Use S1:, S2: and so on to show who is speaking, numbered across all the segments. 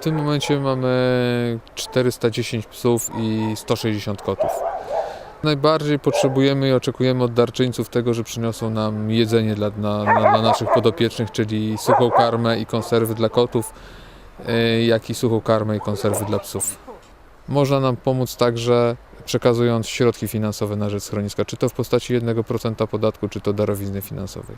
S1: tym momencie mamy 410 psów i 160 kotów. Najbardziej potrzebujemy i oczekujemy od darczyńców tego, że przyniosą nam jedzenie dla, na, dla naszych podopiecznych, czyli suchą karmę i konserwy dla kotów, y, jak i suchą karmę i konserwy dla psów. Można nam pomóc także przekazując środki finansowe na rzecz schroniska, czy to w postaci 1% podatku, czy to darowizny finansowej.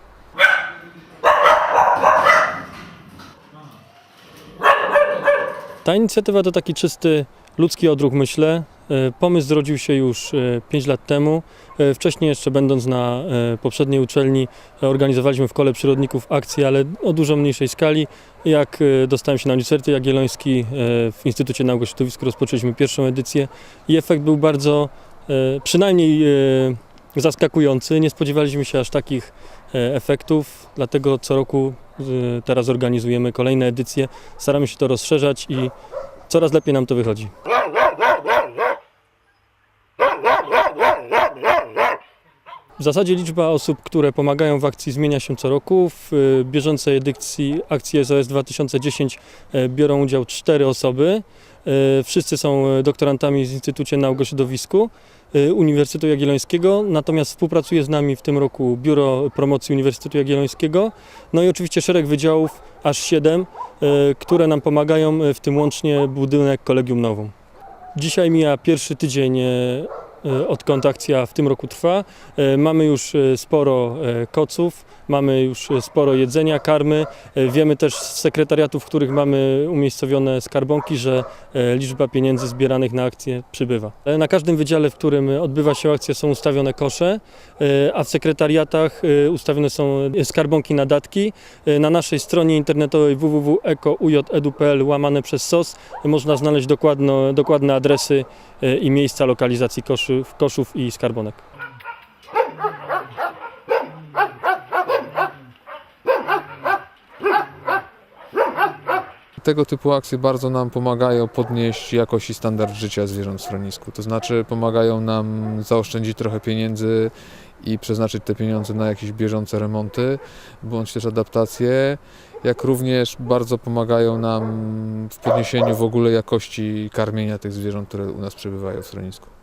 S2: Ta inicjatywa to taki czysty ludzki odruch, myślę. E, Pomysł zrodził się już 5 lat temu. E, Wcześniej jeszcze będąc na e, poprzedniej uczelni e, organizowaliśmy w Kole Przyrodników akcje, ale o dużo mniejszej skali. Jak e, dostałem się na Uniwersytet Jagielloński e, w Instytucie Nauk o Środowisku rozpoczęliśmy pierwszą edycję i efekt był bardzo e, przynajmniej e, zaskakujący. Nie spodziewaliśmy się aż takich e, efektów, dlatego co roku e, teraz organizujemy kolejne edycje. Staramy się to rozszerzać i coraz lepiej nam to wychodzi. W zasadzie liczba osób, które pomagają w akcji zmienia się co roku. W y, bieżącej edycji akcji SOS 2010 e, biorą udział cztery osoby. E, Wszyscy są e, doktorantami z Instytucie Nauk o Środowisku e, Uniwersytetu Jagiellońskiego, natomiast współpracuje z nami w tym roku Biuro Promocji Uniwersytetu Jagiellońskiego, no i oczywiście szereg wydziałów, aż siedem, które nam pomagają, w tym łącznie budynek Kolegium Nowum. Dzisiaj mija pierwszy tydzień odkąd akcja w tym roku trwa. E, Mamy już e, sporo e, koców, mamy już e, sporo jedzenia, karmy. E, Wiemy też z sekretariatów, w których mamy umiejscowione skarbonki, że e, liczba pieniędzy zbieranych na akcję przybywa. E, Na każdym wydziale, w którym odbywa się akcja są ustawione kosze, e, a w sekretariatach e, ustawione są skarbonki na datki. E, Na naszej stronie internetowej www.eko.uj.edu.pl łamane przez SOS można znaleźć dokładne adresy e, i miejsca lokalizacji koszów, koszów i skarbonek.
S1: Tego typu akcje bardzo nam pomagają podnieść jakość i standard życia zwierząt w schronisku. To znaczy pomagają nam zaoszczędzić trochę pieniędzy i przeznaczyć te pieniądze na jakieś bieżące remonty bądź też adaptacje, jak również bardzo pomagają nam w podniesieniu w ogóle jakości karmienia tych zwierząt, które u nas przebywają w schronisku.